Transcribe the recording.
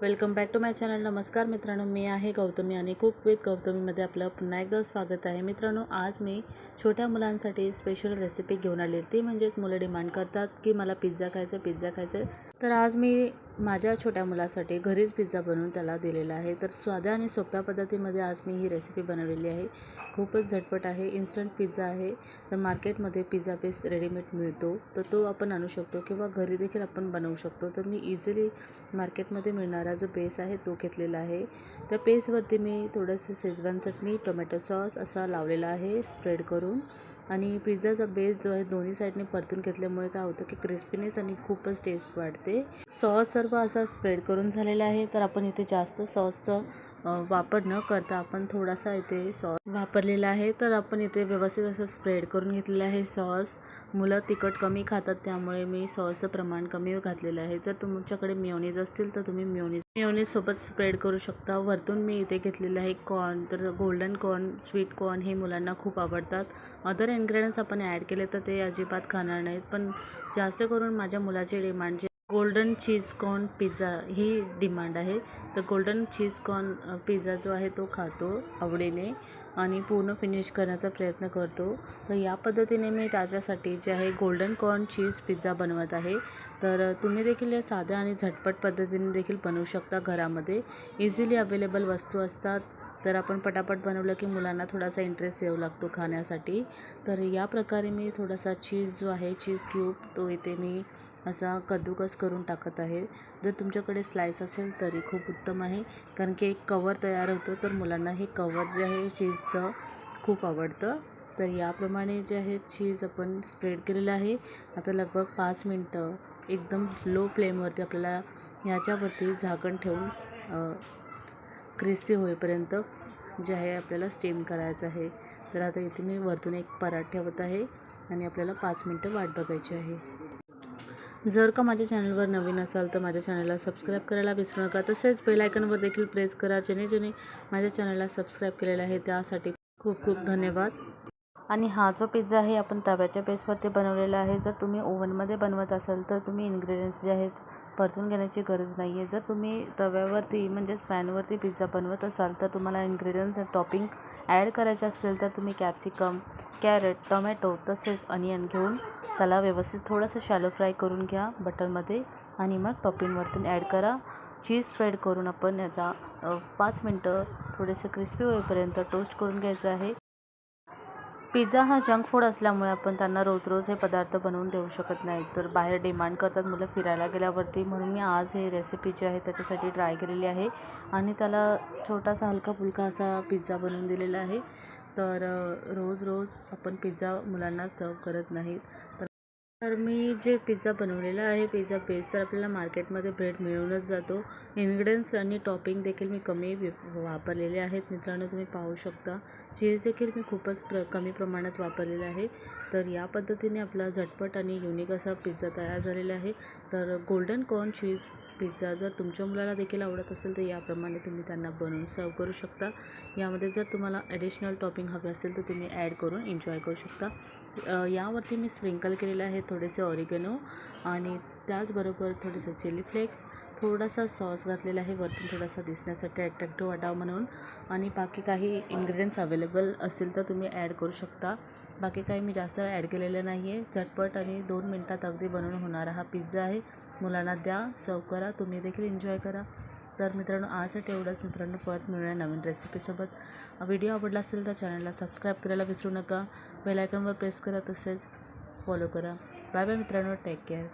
Welcome back to my channel. नमस्कार मित्रांनो मी आहे गौतमी आणि कुक विथ गौतमीमध्ये आपलं पुन्हा एकदा स्वागत आहे. मित्रांनो आज मी छोट्या मुलांसाठी स्पेशल रेसिपी घेऊन आली ती म्हणजेच मुलं डिमांड करतात की मला पिझ्झा खायचं पिझ्झा खायचं तर आज मी माझ्या छोट्या मुलासाठी घरीच पिझ्झा बनवून त्याला दिलेला आहे. तर साध्या आणि सोप्या पद्धतीमध्ये आज मी ही रेसिपी बनवलेली आहे. खूपच झटपट आहे. इन्स्टंट पिझ्झा आहे. तर मार्केटमध्ये पिझ्झा बेस रेडीमेड मिळतो. तर तो आपण आणू शकतो किंवा घरी देखील आपण बनवू शकतो. तर मी इझिली मार्केटमध्ये मिळणारा जो बेस आहे तो घेतलेला आहे. त्या पेस्टवरती मी थोडंसं शेजवान चटणी टोमॅटो सॉस असा लावलेला आहे. स्प्रेड करून आणि पिझ्झाचा बेस जो आहे दोन्ही साईडने परतून घेतल्यामुळे काय होतं की क्रिस्पीनेस आणि खूपच टेस्ट वाढते. सॉस सर्व असा स्प्रेड करून झालेला आहे. तर आपण इथे जास्त सॉसचं वापर न करता आपण थोडासा इथे सॉस वापरलेला आहे. तर आपण इथे व्यवस्थित असं स्प्रेड करून घेतलेलं आहे सॉस. मुलं तिखट कमी खातात त्यामुळे मी सॉसचं प्रमाण कमी घातलेलं आहे. जर तुमच्याकडे मेयोनीज असतील तर तुम्ही मेयोनीज मेयोनीजसोबत स्प्रेड करू शकता. वरतून मी इथे घेतलेलं आहे कॉर्न. तर गोल्डन कॉर्न स्वीट कॉर्न हे मुलांना खूप आवडतात. अदर इन्ग्रेडियंट्स आपण ॲड केले तर ते अजिबात खाणार नाहीत. पण जास्त करून माझ्या मुलाचे डिमांड जे गोल्डन चीज कॉर्न पिझ्झा ही डिमांड आहे. तर गोल्डन चीज कॉर्न पिझ्झा जो आहे तो खातो आवडीने आणि पूर्ण फिनिश करण्याचा प्रयत्न करतो. तर या पद्धतीने मी त्याच्यासाठी जे आहे गोल्डन कॉर्न चीज पिझ्झा बनवत आहे. तर तुम्ही देखील या साध्या आणि झटपट पद्धतीने देखील बनवू शकता घरामध्ये. इझिली अवेलेबल वस्तू असतात. तर आपण पटापट बनवलं की मुलांना थोडासा इंटरेस्ट येऊ लागतो खाण्यासाठी. तर या प्रकारे मी थोडासा चीज जो आहे चीज क्यूब तो इथे मी असा कद्दूकस करून टाकत आहे. जर तुमच्याकडे स्लाईस असेल तरी खूप उत्तम आहे. कारण की एक कवर तयार होतं तर मुलांना हे कवर जे आहे चीजचं खूप आवडतं. तर याप्रमाणे जे आहे चीज आपण स्प्रेड केलेलं आहे. आता लगभग पाच मिनटं एकदम लो फ्लेमवरती आपल्याला ह्याच्यावरती झाकण ठेवून क्रिस्पी होईपर्यंत जे आहे आपल्याला स्टीम करायचं आहे. तर आता इथे मी वरतून एक पराठ ठेवत आहे आणि आपल्याला पाच मिनटं वाट बघायची आहे. जर का माझ्या चॅनलवर नवीन असाल तर माझ्या चॅनलला सबस्क्राईब करायला विसरू नका. तसेच बेल आयकनवर देखील प्रेस करा जेणे जेणे माझ्या चॅनलला सबस्क्राईब केलेलं आहे. त्यासाठी खूप खूप धन्यवाद. आणि हा जो पिझ्झा आहे आपण तव्याच्या बेसवरती बनवलेला आहे. जर तुम्ही ओव्हनमध्ये बनवत असाल तर तुम्ही इन्ग्रेडियंट्स जे आहेत परतून घेण्याची गरज नाही आहे जर तुम्ही तव्यावरती म्हणजेच पॅनवरती पिझ्झा बनवत असाल तर तुम्हाला इन्ग्रेडियंट्स टॉपिंग ॲड करायचे असेल तर तुम्ही कॅप्सिकम कॅरेट टोमॅटो तसेच अनियन घेऊन त्याला व्यवस्थित थोडंसं शॅलो फ्राय करून घ्या बटरमध्ये. आणि मग टॉपिंगवरती ॲड करा. चीज स्प्रेड करून आपण याचा पाच मिनटं थोडेसे क्रिस्पी होईपर्यंत टोस्ट करून घ्यायचं आहे. पिझ्झा हा जंक फूड असल्यामुळे आपण त्यांना रोज रोज हे पदार्थ बनवून देऊ शकत नाही. तर बाहेर डिमांड करतात मुलं फिरायला गेल्यावरती. म्हणून मी आज हे रेसिपी जी आहे त्याच्यासाठी ट्राय केलेली आहे. आणि त्याला छोटासा हलका फुलका असा पिझ्झा बनवून दिलेला आहे. तर रोज रोज आपण पिझ्झा मुलांना सर्व करत नाहीत. तर तर मी जे पिझ्झा बनवलेला आहे पिझ्झा बेस तर आपल्याला मार्केटमध्ये ब्रेड मिळूनच जातो. इन्ग्रेडियंट्स आणि टॉपिंग देखील मी कमी वापरलेले आहेत. मित्रांनो तुम्ही पाहू शकता चीज देखील मी खूपच प्र कमी प्रमाणात वापरलेलं आहे. तर या पद्धतीने आपला झटपट आणि युनिक असा पिझ्झा तयार झालेला आहे. तर गोल्डन कॉर्न चीज पिझ्झा जर तुमच्या मुलाला देखील आवडत असेल तर याप्रमाणे तुम्ही त्यांना बनवून सर्व करू शकता. यामध्ये जर तुम्हाला ॲडिशनल टॉपिंग हवे असेल तर तुम्ही ॲड करून एन्जॉय करू शकता. यावरती मी स्प्रिंकल केलेलं आहे थोडेसे ऑरिगनो आणि त्याचबरोबर थोडेसे चिली फ्लेक्स थोडासा सॉस घातलेला आहे. वरतून थोडासा दिसण्यासाठी ॲट्रॅक्टिव्ह वाटावं म्हणून. आणि बाकी काही इन्ग्रेडियंट्स अवेलेबल असतील तर तुम्ही ॲड करू शकता. बाकी काही मी जास्त ॲड केलेलं नाही आहे झटपट आणि दोन मिनटात अगदी बनवून होणारा हा पिझ्झा आहे. मुलांना द्या सर्व करा तुम्ही देखील एन्जॉय करा. तर मित्रांनो आजसाठी एवढंच मित्रांनो परत मिळूया नवीन रेसिपीसोबत व्हिडिओ आवडला असेल तर चॅनलला सबस्क्राईब करायला विसरू नका. बेलायकनवर प्रेस करा तसेच फॉलो करा. बाय बाय मित्रांनो. Take care